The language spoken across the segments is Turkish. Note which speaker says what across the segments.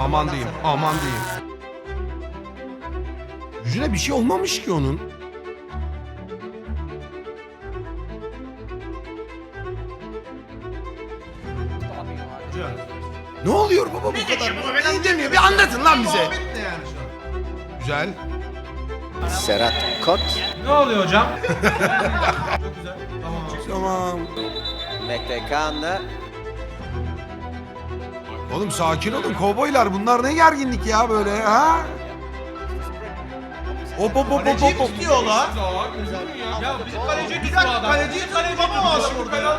Speaker 1: Aman diyeyim, aman diyeyim. Yüzüne bir şey olmamış ki onun. Ne oluyor baba bu kadar? Ne demiyor? Bir anlatın lan bize.
Speaker 2: Muhabbet ne yani şu an?
Speaker 1: Güzel.
Speaker 3: Serhat Kot,
Speaker 4: Ne oluyor hocam?
Speaker 2: Çok güzel. Tamam.
Speaker 1: Tamam.
Speaker 3: Mekte Kaan'da
Speaker 1: Oğlum sakin olun kovboylar. Bunlar ne gerginlik ya böyle ha? Hop hop hop hop
Speaker 2: Kaleciyi
Speaker 1: hop. hop.
Speaker 2: tutuyorlar.
Speaker 4: Ya bizim kaleciyi
Speaker 2: dakika
Speaker 4: adam.
Speaker 2: kaleciyi
Speaker 4: kaleciyi
Speaker 2: tuttu. adam orada ya.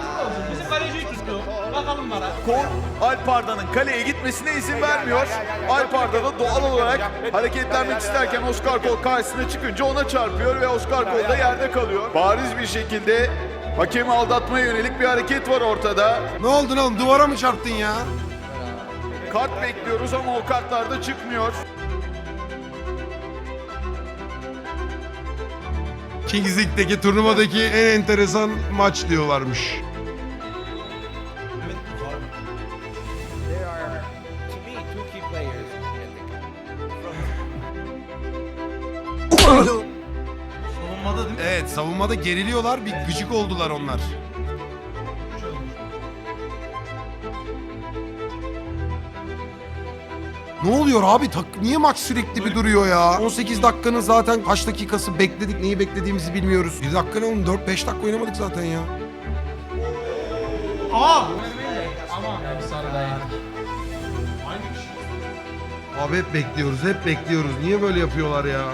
Speaker 4: Bizim kaleciyi tuttu. Bakalım bana.
Speaker 5: Kol Alparda'nın kaleye gitmesine izin vermiyor. Alparda da doğal olarak hareketlenmek isterken Oscar Kol karşısına çıkınca ona çarpıyor ve Oscar Kol da yerde kalıyor. Bariz bir şekilde hakemi aldatmaya yönelik bir hareket var ortada.
Speaker 1: Ne oldu lan oğlum? Duvara mı çarptın ya?
Speaker 5: Kart bekliyoruz ama o kartlar da çıkmıyor.
Speaker 1: Kings League'deki turnuvadaki en enteresan maç diyorlarmış.
Speaker 3: there are to me two key players in the
Speaker 2: Savunmada değil mi?
Speaker 1: Evet savunmada geriliyorlar bir gıcık oldular onlar. Ne oluyor abi? Tak, niye maç sürekli bir duruyor ya? 18 dakikanın zaten kaç dakikası bekledik neyi beklediğimizi bilmiyoruz. 1 dakika ne oğlum 4-5 dakika oynamadık zaten ya.
Speaker 2: Aa!
Speaker 4: Ama sarı da yedik.
Speaker 1: Abi hep bekliyoruz hep bekliyoruz. Niye böyle yapıyorlar ya?
Speaker 4: Ya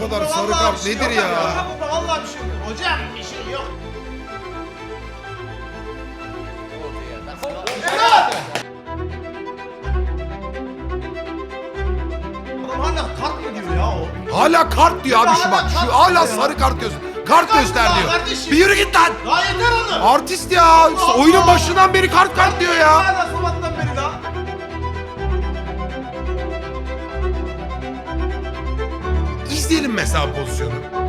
Speaker 1: Kadar sarı
Speaker 2: Vallahi
Speaker 1: kart
Speaker 2: bir şey
Speaker 1: nedir
Speaker 2: yok
Speaker 1: ya?
Speaker 2: Burada vallahi bir şey yok. Hocam bir şey yok. Adam hala kart mı diyor ya o?
Speaker 1: Hala kart diyor abi şu bak. Şu hala sarı kart göster. Kart göster
Speaker 2: ya
Speaker 1: diyor.
Speaker 2: kardeşim?
Speaker 1: Bir yürü git lan.
Speaker 2: Daha yeter oğlum.
Speaker 1: Artist ya. Oyunun başından beri kart kart diyor ya.
Speaker 2: Hala
Speaker 1: İzleyelim mesela pozisyonu.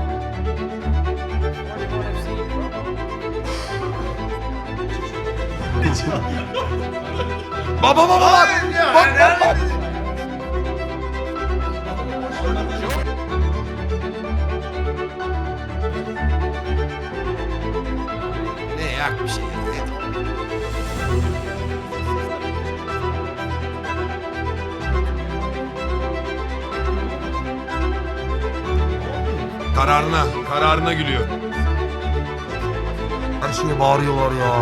Speaker 1: Baba baba bak. Bak bak bak. Ne yak bir şey. ne- Kararına, kararına gülüyor. Her şeye bağırıyorlar ya.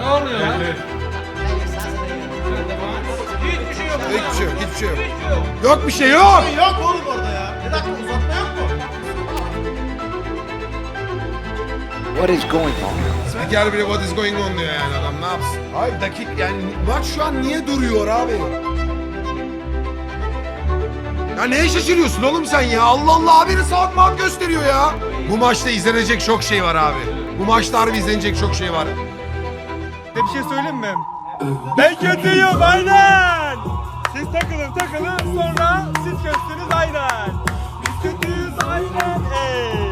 Speaker 4: Ne oluyor ya? Hiçbir şey yok.
Speaker 1: Hiçbir şey yok, hiçbir şey yok.
Speaker 4: Hiçbir şey yok.
Speaker 1: Yok bir şey yok.
Speaker 2: Yok oğlum orada ya. Bir dakika uzatma yok mu?
Speaker 3: What is going on?
Speaker 1: Spiker bile what is going on diyor yani adam ne yapsın? Hayır dakik yani maç şu an niye duruyor abi? Ya neye şaşırıyorsun oğlum sen ya? Allah Allah abinin saat maat gösteriyor ya. Bu maçta izlenecek çok şey var abi. Bu maçta harbi izlenecek çok şey var.
Speaker 6: Bir şey söyleyeyim mi? Ben kötüyüm aynen. Siz takılın takılın sonra siz kötüsünüz